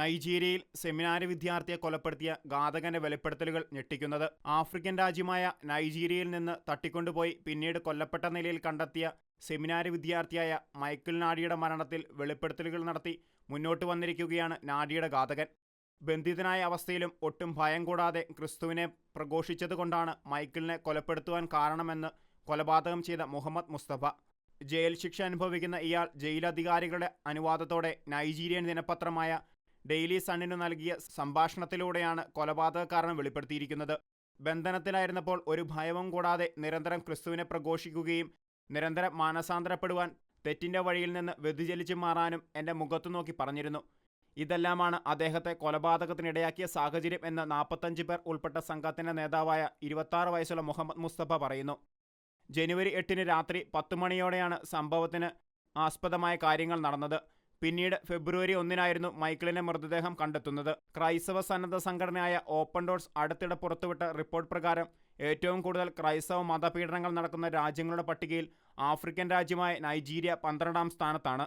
നൈജീരിയയിൽ സെമിനാരി വിദ്യാർത്ഥിയെ കൊലപ്പെടുത്തിയ ഘാതകന്റെ വെളിപ്പെടുത്തലുകൾ ഞെട്ടിക്കുന്നത്. ആഫ്രിക്കൻ രാജ്യമായ നൈജീരിയയിൽ നിന്ന് തട്ടിക്കൊണ്ടുപോയി പിന്നീട് കൊല്ലപ്പെട്ട നിലയിൽ കണ്ടെത്തിയ സെമിനാരി വിദ്യാർത്ഥിയായ മൈക്കിൾ നാഡിയുടെ മരണത്തിൽ വെളിപ്പെടുത്തലുകൾ നടത്തി മുന്നോട്ട് വന്നിരിക്കുകയാണ് നാഡിയുടെ ഘാതകൻ. ബന്ധിതനായ അവസ്ഥയിലും ഒട്ടും ഭയം കൂടാതെ ക്രിസ്തുവിനെ പ്രഘോഷിച്ചതുകൊണ്ടാണ് മൈക്കിളിനെ കൊലപ്പെടുത്തുവാൻ കാരണമെന്ന് കൊലപാതകം ചെയ്ത മുഹമ്മദ് മുസ്തഫ. ജയിൽ ശിക്ഷ അനുഭവിക്കുന്ന ഇയാൾ ജയിലധികാരികളുടെ അനുവാദത്തോടെ നൈജീരിയൻ ദിനപത്രമായ ഡെയിലി സണ്ണിനു നൽകിയ സംഭാഷണത്തിലൂടെയാണ് കൊലപാതക കാരണം വെളിപ്പെടുത്തിയിരിക്കുന്നത്. ബന്ധനത്തിലായിരുന്നപ്പോൾ ഒരു ഭയവും കൂടാതെ നിരന്തരം ക്രിസ്തുവിനെ പ്രഘോഷിക്കുകയും നിരന്തരം മാനസാന്തരപ്പെടുവാൻ തെറ്റിന്റെ വഴിയിൽ നിന്ന് വ്യതിചലിച്ചു മാറാനും എന്റെ മുഖത്തു നോക്കി പറഞ്ഞിരുന്നു. ഇതെല്ലാമാണ് അദ്ദേഹത്തെ കൊലപാതകത്തിനിടയാക്കിയ സാഹചര്യം എന്ന് നാൽപ്പത്തഞ്ച് പേർ ഉൾപ്പെട്ട സംഘത്തിന്റെ നേതാവായ ഇരുപത്താറ് വയസ്സുള്ള മുഹമ്മദ് മുസ്തഫ പറയുന്നു. ജനുവരി എട്ടിന് രാത്രി പത്ത് മണിയോടെയാണ് സംഭവത്തിന് ആസ്പദമായ കാര്യങ്ങൾ നടന്നത്. പിന്നീട് ഫെബ്രുവരി ഒന്നിനായിരുന്നു മൈക്കിളിന്റെ മൃതദേഹം കണ്ടെത്തുന്നത്. ക്രൈസ്തവ സന്നദ്ധ സംഘടനയായ ഓപ്പൺ ഡോർസ് അടുത്തിടെ പുറത്തുവിട്ട റിപ്പോർട്ട് പ്രകാരം ഏറ്റവും കൂടുതൽ ക്രൈസ്തവ മതപീഡനങ്ങൾ നടക്കുന്ന രാജ്യങ്ങളുടെ പട്ടികയിൽ ആഫ്രിക്കൻ രാജ്യമായ നൈജീരിയ പന്ത്രണ്ടാം സ്ഥാനത്താണ്.